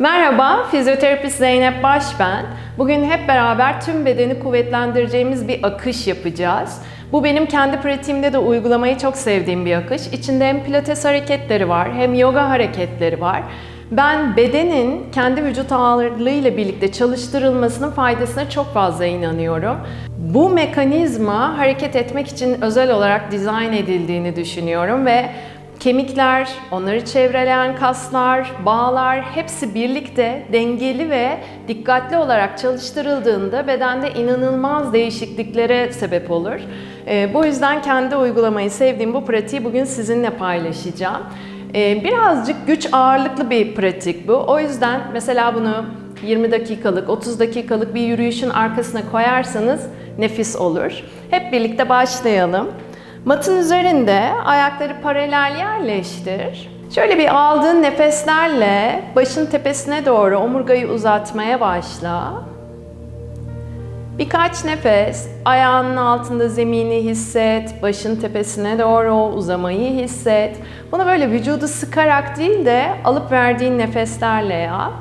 Merhaba, fizyoterapist Zeynep Baş ben. Bugün hep beraber tüm bedeni kuvvetlendireceğimiz bir akış yapacağız. Bu benim kendi pratiğimde de uygulamayı çok sevdiğim bir akış. İçinde hem pilates hareketleri var, hem yoga hareketleri var. Ben bedenin kendi vücut ağırlığıyla birlikte çalıştırılmasının faydasına çok fazla inanıyorum. Bu mekanizma hareket etmek için özel olarak dizayn edildiğini düşünüyorum ve Kemikler, onları çevreleyen kaslar, bağlar hepsi birlikte dengeli ve dikkatli olarak çalıştırıldığında bedende inanılmaz değişikliklere sebep olur. Ee, bu yüzden kendi uygulamayı sevdiğim bu pratiği bugün sizinle paylaşacağım. Ee, birazcık güç ağırlıklı bir pratik bu. O yüzden mesela bunu 20 dakikalık, 30 dakikalık bir yürüyüşün arkasına koyarsanız nefis olur. Hep birlikte başlayalım. Matın üzerinde ayakları paralel yerleştir. Şöyle bir aldığın nefeslerle başın tepesine doğru omurgayı uzatmaya başla. Birkaç nefes ayağının altında zemini hisset, başın tepesine doğru uzamayı hisset. Bunu böyle vücudu sıkarak değil de alıp verdiğin nefeslerle yap.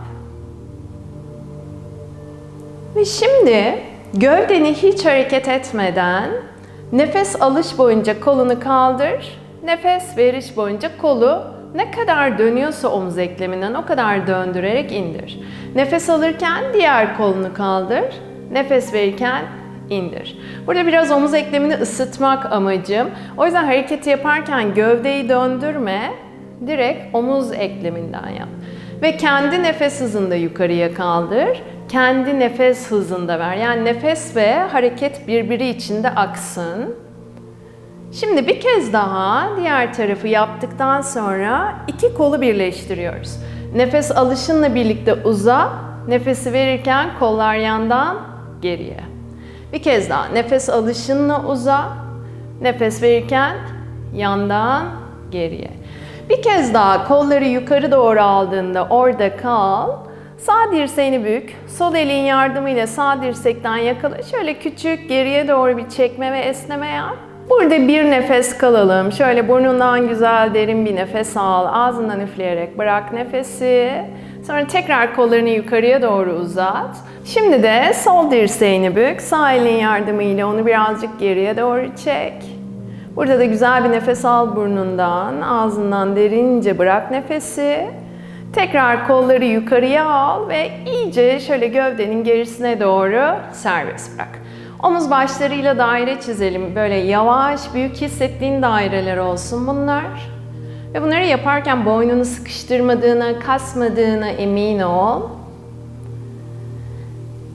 Ve şimdi gövdeni hiç hareket etmeden Nefes alış boyunca kolunu kaldır. Nefes veriş boyunca kolu ne kadar dönüyorsa omuz ekleminden o kadar döndürerek indir. Nefes alırken diğer kolunu kaldır. Nefes verirken indir. Burada biraz omuz eklemini ısıtmak amacım. O yüzden hareketi yaparken gövdeyi döndürme. Direkt omuz ekleminden yap. Ve kendi nefes hızında yukarıya kaldır kendi nefes hızında ver. Yani nefes ve hareket birbiri içinde aksın. Şimdi bir kez daha diğer tarafı yaptıktan sonra iki kolu birleştiriyoruz. Nefes alışınla birlikte uza, nefesi verirken kollar yandan geriye. Bir kez daha nefes alışınla uza, nefes verirken yandan geriye. Bir kez daha kolları yukarı doğru aldığında orada kal. Sağ dirseğini bük, sol elin yardımıyla sağ dirsekten yakala. Şöyle küçük geriye doğru bir çekme ve esneme yap. Burada bir nefes kalalım. Şöyle burnundan güzel derin bir nefes al. Ağzından üfleyerek bırak nefesi. Sonra tekrar kollarını yukarıya doğru uzat. Şimdi de sol dirseğini bük. Sağ elin yardımıyla onu birazcık geriye doğru çek. Burada da güzel bir nefes al burnundan. Ağzından derince bırak nefesi. Tekrar kolları yukarıya al ve iyice şöyle gövdenin gerisine doğru serbest bırak. Omuz başlarıyla daire çizelim. Böyle yavaş, büyük hissettiğin daireler olsun bunlar. Ve bunları yaparken boynunu sıkıştırmadığına, kasmadığına emin ol.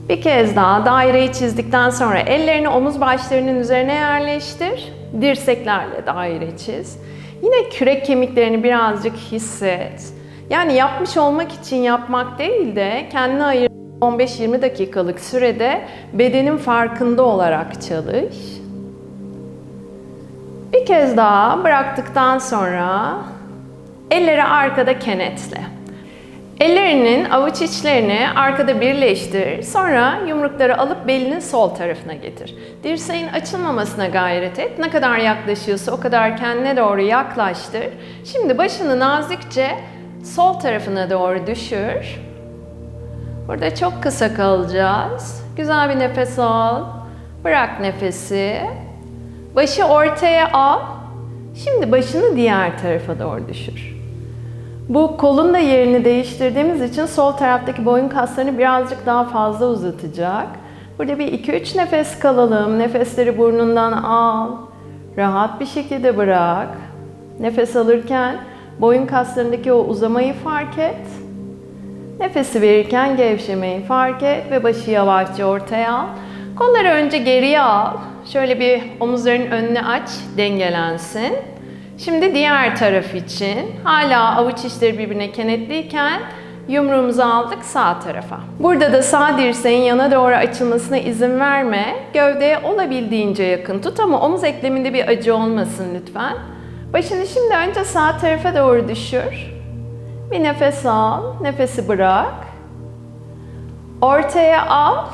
Bir kez daha daireyi çizdikten sonra ellerini omuz başlarının üzerine yerleştir. Dirseklerle daire çiz. Yine kürek kemiklerini birazcık hisset. Yani yapmış olmak için yapmak değil de kendine ayır 15-20 dakikalık sürede bedenin farkında olarak çalış. Bir kez daha bıraktıktan sonra elleri arkada kenetle. Ellerinin avuç içlerini arkada birleştir. Sonra yumrukları alıp belinin sol tarafına getir. Dirseğin açılmamasına gayret et. Ne kadar yaklaşıyorsa o kadar kendine doğru yaklaştır. Şimdi başını nazikçe sol tarafına doğru düşür. Burada çok kısa kalacağız. Güzel bir nefes al. Bırak nefesi. Başı ortaya al. Şimdi başını diğer tarafa doğru düşür. Bu kolun da yerini değiştirdiğimiz için sol taraftaki boyun kaslarını birazcık daha fazla uzatacak. Burada bir 2-3 nefes kalalım. Nefesleri burnundan al. Rahat bir şekilde bırak. Nefes alırken Boyun kaslarındaki o uzamayı fark et. Nefesi verirken gevşemeyi fark et ve başı yavaşça ortaya al. Kolları önce geriye al. Şöyle bir omuzların önüne aç, dengelensin. Şimdi diğer taraf için hala avuç içleri birbirine kenetliyken yumruğumuzu aldık sağ tarafa. Burada da sağ dirseğin yana doğru açılmasına izin verme. Gövdeye olabildiğince yakın tut ama omuz ekleminde bir acı olmasın lütfen. Başını şimdi önce sağ tarafa doğru düşür. Bir nefes al, nefesi bırak. Ortaya al.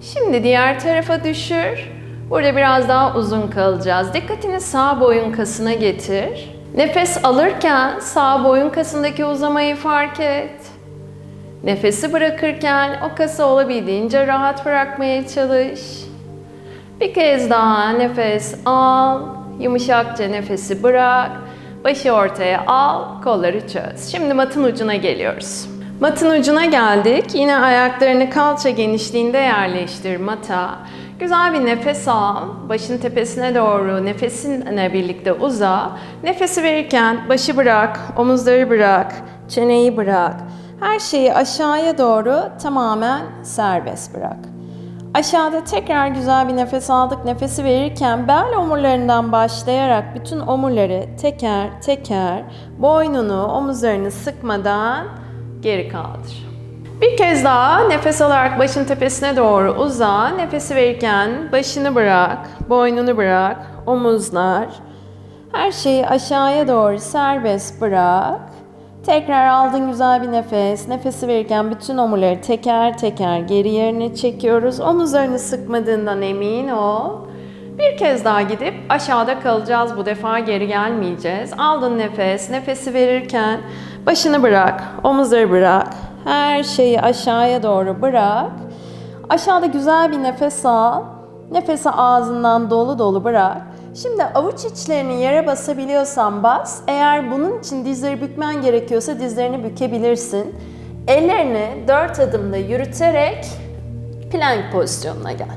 Şimdi diğer tarafa düşür. Burada biraz daha uzun kalacağız. Dikkatini sağ boyun kasına getir. Nefes alırken sağ boyun kasındaki uzamayı fark et. Nefesi bırakırken o kası olabildiğince rahat bırakmaya çalış. Bir kez daha nefes al, yumuşakça nefesi bırak. Başı ortaya al, kolları çöz. Şimdi matın ucuna geliyoruz. Matın ucuna geldik. Yine ayaklarını kalça genişliğinde yerleştir mata. Güzel bir nefes al. Başın tepesine doğru nefesinle birlikte uza. Nefesi verirken başı bırak, omuzları bırak, çeneyi bırak. Her şeyi aşağıya doğru tamamen serbest bırak. Aşağıda tekrar güzel bir nefes aldık. Nefesi verirken bel omurlarından başlayarak bütün omurları teker teker boynunu, omuzlarını sıkmadan geri kaldır. Bir kez daha nefes alarak başın tepesine doğru uza. Nefesi verirken başını bırak, boynunu bırak, omuzlar. Her şeyi aşağıya doğru serbest bırak. Tekrar aldın güzel bir nefes. Nefesi verirken bütün omurları teker teker geri yerine çekiyoruz. Omuzlarını sıkmadığından emin ol. Bir kez daha gidip aşağıda kalacağız. Bu defa geri gelmeyeceğiz. Aldın nefes. Nefesi verirken başını bırak, omuzları bırak. Her şeyi aşağıya doğru bırak. Aşağıda güzel bir nefes al. Nefesi ağzından dolu dolu bırak. Şimdi avuç içlerini yere basabiliyorsan bas. Eğer bunun için dizleri bükmen gerekiyorsa dizlerini bükebilirsin. Ellerini dört adımda yürüterek plank pozisyonuna gel.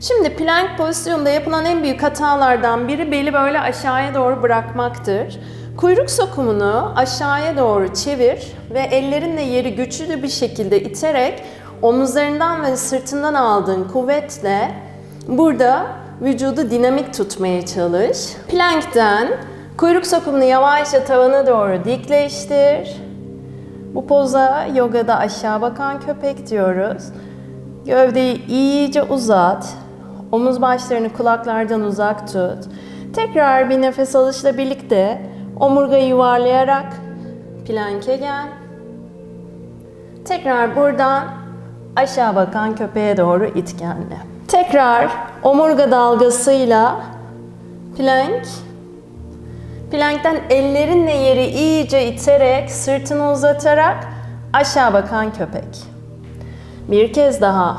Şimdi plank pozisyonunda yapılan en büyük hatalardan biri beli böyle aşağıya doğru bırakmaktır. Kuyruk sokumunu aşağıya doğru çevir ve ellerinle yeri güçlü bir şekilde iterek omuzlarından ve sırtından aldığın kuvvetle burada vücudu dinamik tutmaya çalış. Plankten kuyruk sokumunu yavaşça tavana doğru dikleştir. Bu poza yogada aşağı bakan köpek diyoruz. Gövdeyi iyice uzat. Omuz başlarını kulaklardan uzak tut. Tekrar bir nefes alışla birlikte omurgayı yuvarlayarak planke gel. Tekrar buradan aşağı bakan köpeğe doğru it kendini. Tekrar omurga dalgasıyla plank. Plankten ellerinle yeri iyice iterek, sırtını uzatarak aşağı bakan köpek. Bir kez daha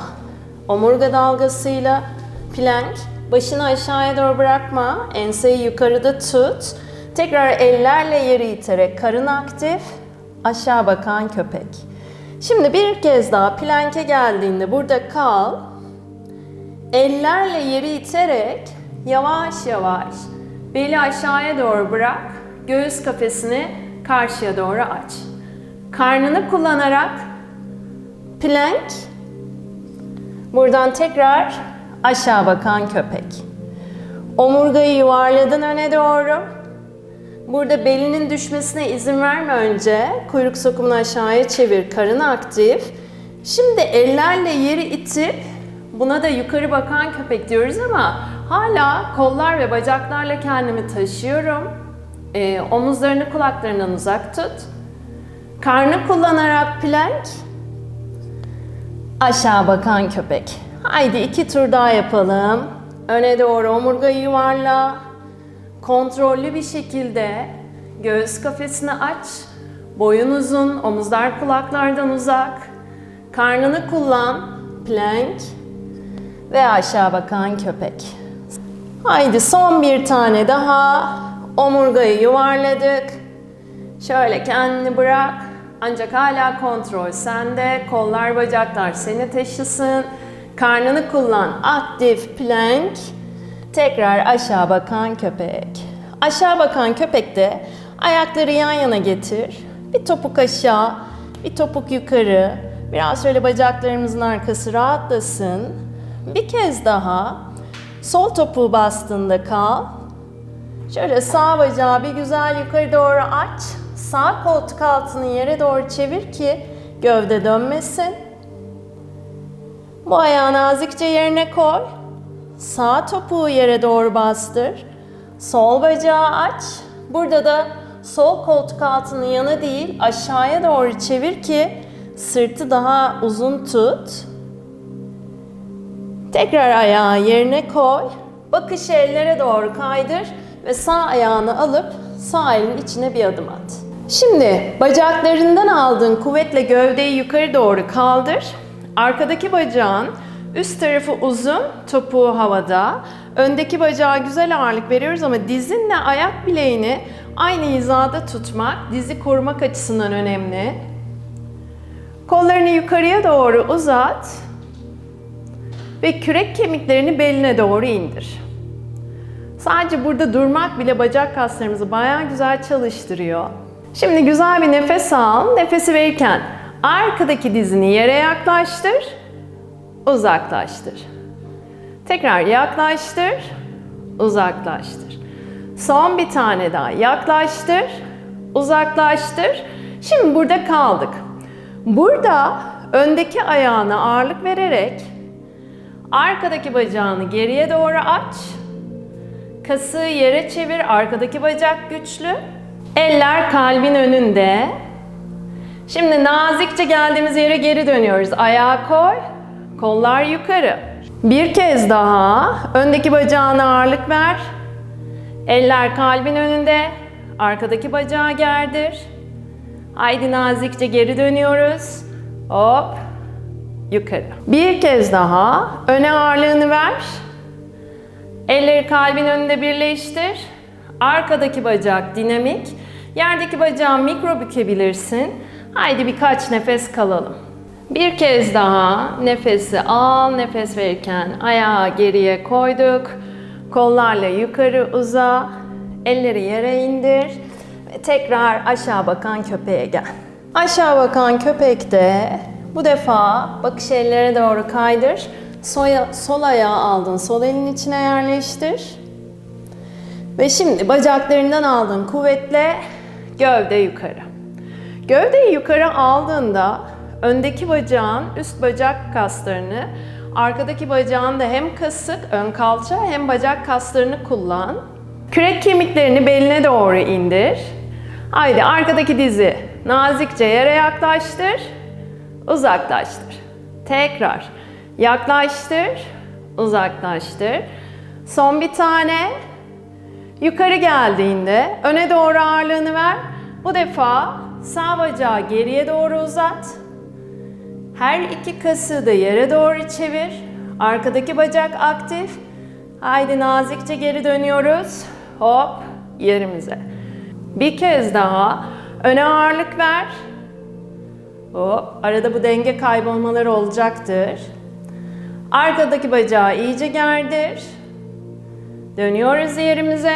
omurga dalgasıyla plank. Başını aşağıya doğru bırakma. Enseyi yukarıda tut. Tekrar ellerle yeri iterek karın aktif. Aşağı bakan köpek. Şimdi bir kez daha planke geldiğinde burada kal. Ellerle yeri iterek yavaş yavaş beli aşağıya doğru bırak. Göğüs kafesini karşıya doğru aç. Karnını kullanarak plank. Buradan tekrar aşağı bakan köpek. Omurgayı yuvarladın öne doğru. Burada belinin düşmesine izin verme önce. Kuyruk sokumunu aşağıya çevir, karın aktif. Şimdi ellerle yeri itip buna da yukarı bakan köpek diyoruz ama hala kollar ve bacaklarla kendimi taşıyorum. Ee, omuzlarını kulaklarından uzak tut. Karnı kullanarak plank. Aşağı bakan köpek. Haydi iki tur daha yapalım. Öne doğru omurgayı yuvarla. Kontrollü bir şekilde göğüs kafesini aç. Boyun uzun, omuzlar kulaklardan uzak. Karnını kullan. Plank. Ve aşağı bakan köpek. Haydi son bir tane daha. Omurgayı yuvarladık. Şöyle kendini bırak. Ancak hala kontrol sende. Kollar, bacaklar seni taşısın. Karnını kullan. Aktif plank. Tekrar aşağı bakan köpek. Aşağı bakan köpekte ayakları yan yana getir. Bir topuk aşağı, bir topuk yukarı. Biraz şöyle bacaklarımızın arkası rahatlasın. Bir kez daha sol topuğu bastığında kal. Şöyle sağ bacağı bir güzel yukarı doğru aç. Sağ koltuk altını yere doğru çevir ki gövde dönmesin. Bu ayağı nazikçe yerine koy. Sağ topuğu yere doğru bastır. Sol bacağı aç. Burada da sol koltuk altını yana değil aşağıya doğru çevir ki sırtı daha uzun tut. Tekrar ayağı yerine koy. Bakışı ellere doğru kaydır ve sağ ayağını alıp sağ elin içine bir adım at. Şimdi bacaklarından aldığın kuvvetle gövdeyi yukarı doğru kaldır. Arkadaki bacağın üst tarafı uzun, topuğu havada. Öndeki bacağa güzel ağırlık veriyoruz ama dizinle ayak bileğini aynı hizada tutmak, dizi korumak açısından önemli. Kollarını yukarıya doğru uzat ve kürek kemiklerini beline doğru indir. Sadece burada durmak bile bacak kaslarımızı bayağı güzel çalıştırıyor. Şimdi güzel bir nefes al. Nefesi verirken arkadaki dizini yere yaklaştır, uzaklaştır. Tekrar yaklaştır, uzaklaştır. Son bir tane daha yaklaştır, uzaklaştır. Şimdi burada kaldık. Burada öndeki ayağına ağırlık vererek arkadaki bacağını geriye doğru aç. Kası yere çevir, arkadaki bacak güçlü. Eller kalbin önünde. Şimdi nazikçe geldiğimiz yere geri dönüyoruz. Ayağı koy, kollar yukarı. Bir kez daha öndeki bacağına ağırlık ver. Eller kalbin önünde. Arkadaki bacağı gerdir. Haydi nazikçe geri dönüyoruz. Hop. Yukarı. Bir kez daha öne ağırlığını ver. Elleri kalbin önünde birleştir. Arkadaki bacak dinamik. Yerdeki bacağı mikro bükebilirsin. Haydi birkaç nefes kalalım. Bir kez daha nefesi al, nefes verirken ayağı geriye koyduk. Kollarla yukarı uza, elleri yere indir ve tekrar aşağı bakan köpeğe gel. Aşağı bakan köpekte bu defa bakış ellere doğru kaydır. Soya, sol ayağı aldın, sol elin içine yerleştir. Ve şimdi bacaklarından aldığın kuvvetle gövde yukarı. Gövdeyi yukarı aldığında öndeki bacağın üst bacak kaslarını, arkadaki bacağın da hem kasık, ön kalça hem bacak kaslarını kullan. Kürek kemiklerini beline doğru indir. Haydi arkadaki dizi nazikçe yere yaklaştır, uzaklaştır. Tekrar yaklaştır, uzaklaştır. Son bir tane. Yukarı geldiğinde öne doğru ağırlığını ver. Bu defa sağ bacağı geriye doğru uzat. Her iki kası da yere doğru çevir. Arkadaki bacak aktif. Haydi nazikçe geri dönüyoruz. Hop yerimize. Bir kez daha öne ağırlık ver. Hop arada bu denge kaybolmaları olacaktır. Arkadaki bacağı iyice gerdir. Dönüyoruz yerimize.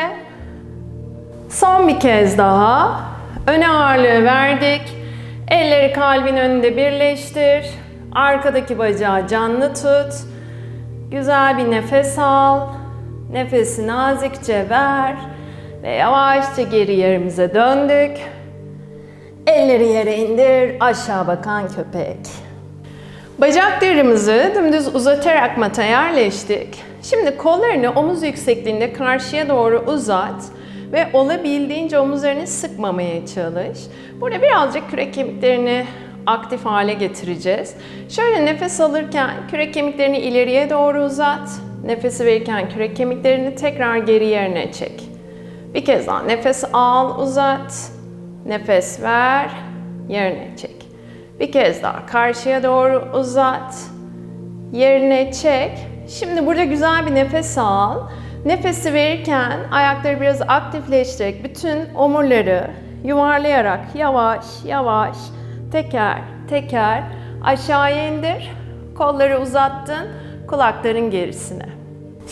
Son bir kez daha. Öne ağırlığı verdik. Elleri kalbin önünde birleştir. Arkadaki bacağı canlı tut. Güzel bir nefes al. Nefesi nazikçe ver. Ve yavaşça geri yerimize döndük. Elleri yere indir. Aşağı bakan köpek. Bacaklarımızı dümdüz uzatarak mata yerleştik. Şimdi kollarını omuz yüksekliğinde karşıya doğru uzat ve olabildiğince omuzlarını sıkmamaya çalış. Burada birazcık kürek kemiklerini aktif hale getireceğiz. Şöyle nefes alırken kürek kemiklerini ileriye doğru uzat. Nefesi verirken kürek kemiklerini tekrar geri yerine çek. Bir kez daha nefes al, uzat. Nefes ver, yerine çek. Bir kez daha karşıya doğru uzat. Yerine çek. Şimdi burada güzel bir nefes al. Nefesi verirken ayakları biraz aktifleştirerek bütün omurları yuvarlayarak yavaş yavaş teker teker aşağıya indir. Kolları uzattın kulakların gerisine.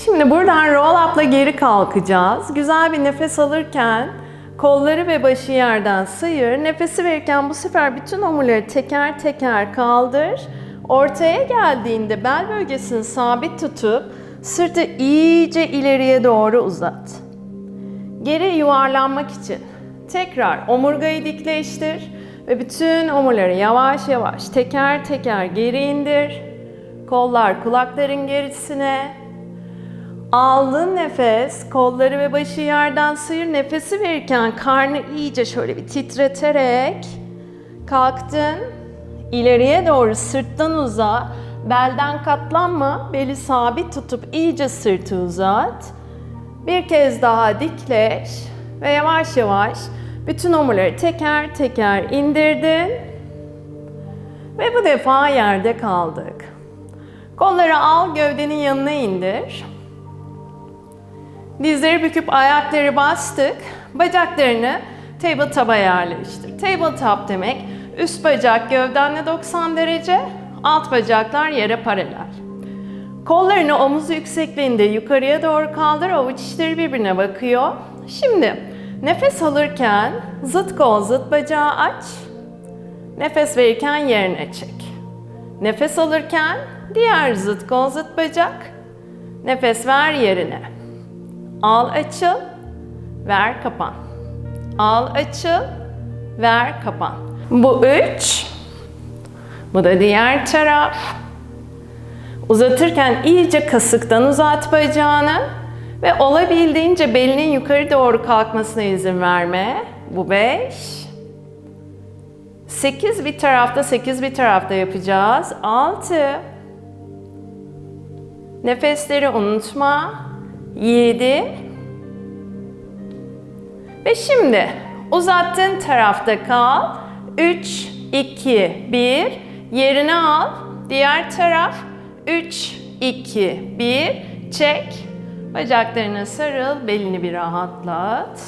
Şimdi buradan roll up'la geri kalkacağız. Güzel bir nefes alırken kolları ve başı yerden sıyır. Nefesi verirken bu sefer bütün omurları teker teker kaldır. Ortaya geldiğinde bel bölgesini sabit tutup sırtı iyice ileriye doğru uzat. Geri yuvarlanmak için tekrar omurgayı dikleştir ve bütün omurları yavaş yavaş teker teker geri indir. Kollar kulakların gerisine. Aldın nefes, kolları ve başı yerden sıyır. Nefesi verirken karnı iyice şöyle bir titreterek kalktın. İleriye doğru sırttan uza. Belden katlanma. Beli sabit tutup iyice sırtı uzat. Bir kez daha dikleş ve yavaş yavaş Bütün omurları teker teker indirdin. Ve bu defa yerde kaldık. Kolları al, gövdenin yanına indir. Dizleri büküp ayakları bastık. Bacaklarını tabletop'a yerleştir. Tabletop demek üst bacak gövdenle 90 derece, alt bacaklar yere paralel. Kollarını omuz yüksekliğinde yukarıya doğru kaldır, avuç içleri birbirine bakıyor. Şimdi nefes alırken zıt kol zıt bacağı aç. Nefes verirken yerine çek. Nefes alırken diğer zıt kol zıt bacak. Nefes ver yerine. Al açıl, ver kapan. Al açıl, ver kapan. Bu üç. Bu da diğer taraf. Uzatırken iyice kasıktan uzat bacağını ve olabildiğince belinin yukarı doğru kalkmasına izin verme. Bu 5. 8 bir tarafta, 8 bir tarafta yapacağız. 6. Nefesleri unutma. 7. Ve şimdi uzattığın tarafta kal. 3, 2, 1. Yerine al. Diğer taraf. 3, 2, 1. Çek. Bacaklarına sarıl. Belini bir rahatlat.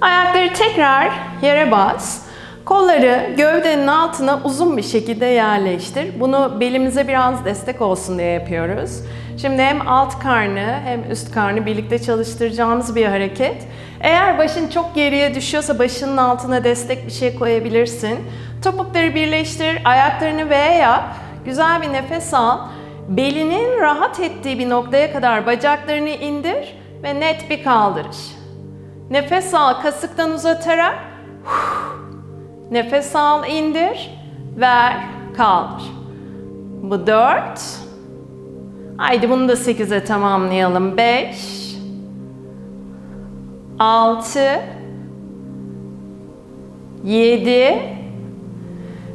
Ayakları tekrar yere bas. Kolları gövdenin altına uzun bir şekilde yerleştir. Bunu belimize biraz destek olsun diye yapıyoruz. Şimdi hem alt karnı hem üst karnı birlikte çalıştıracağımız bir hareket. Eğer başın çok geriye düşüyorsa başının altına destek bir şey koyabilirsin. Topukları birleştir, ayaklarını V yap. Güzel bir nefes al. Belinin rahat ettiği bir noktaya kadar bacaklarını indir ve net bir kaldırış. Nefes al kasıktan uzatarak. Nefes al indir. Ver kaldır. Bu dört. Haydi bunu da sekize tamamlayalım. Beş. Altı. Yedi.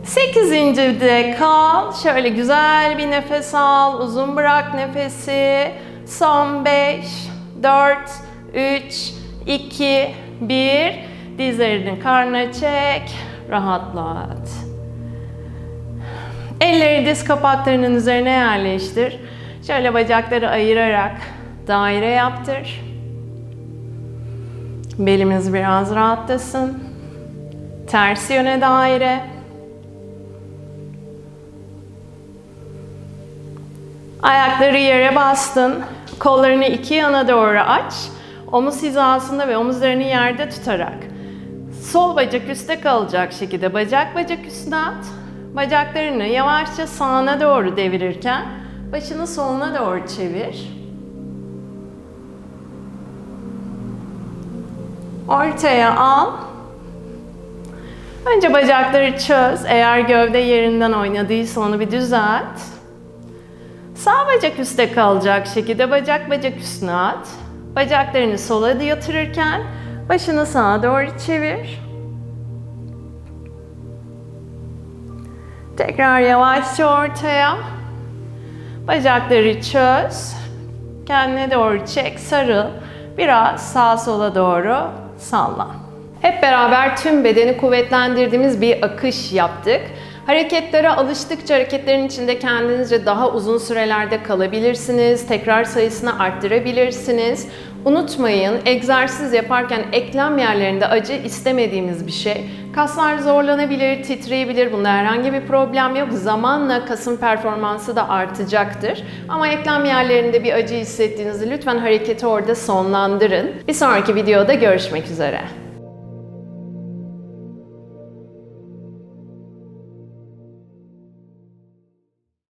Sekizinci de kal. Şöyle güzel bir nefes al. Uzun bırak nefesi. Son beş. Dört. Üç. 2, 1. Dizlerini karnına çek. Rahatlat. Elleri diz kapaklarının üzerine yerleştir. Şöyle bacakları ayırarak daire yaptır. Belimiz biraz rahatlasın. Ters yöne daire. Ayakları yere bastın. Kollarını iki yana doğru aç. Omuz hizasında ve omuzlarını yerde tutarak sol bacak üstte kalacak şekilde bacak bacak üstüne at. Bacaklarını yavaşça sağına doğru devirirken başını soluna doğru çevir. Ortaya al. Önce bacakları çöz. Eğer gövde yerinden oynadıysa onu bir düzelt. Sağ bacak üstte kalacak şekilde bacak bacak üstüne at. Bacaklarını sola yatırırken başını sağa doğru çevir. Tekrar yavaşça ortaya. Bacakları çöz. Kendine doğru çek, sarıl. Biraz sağa sola doğru salla. Hep beraber tüm bedeni kuvvetlendirdiğimiz bir akış yaptık. Hareketlere alıştıkça hareketlerin içinde kendinizce daha uzun sürelerde kalabilirsiniz. Tekrar sayısını arttırabilirsiniz. Unutmayın egzersiz yaparken eklem yerlerinde acı istemediğimiz bir şey. Kaslar zorlanabilir, titreyebilir. Bunda herhangi bir problem yok. Zamanla kasın performansı da artacaktır. Ama eklem yerlerinde bir acı hissettiğinizde lütfen hareketi orada sonlandırın. Bir sonraki videoda görüşmek üzere.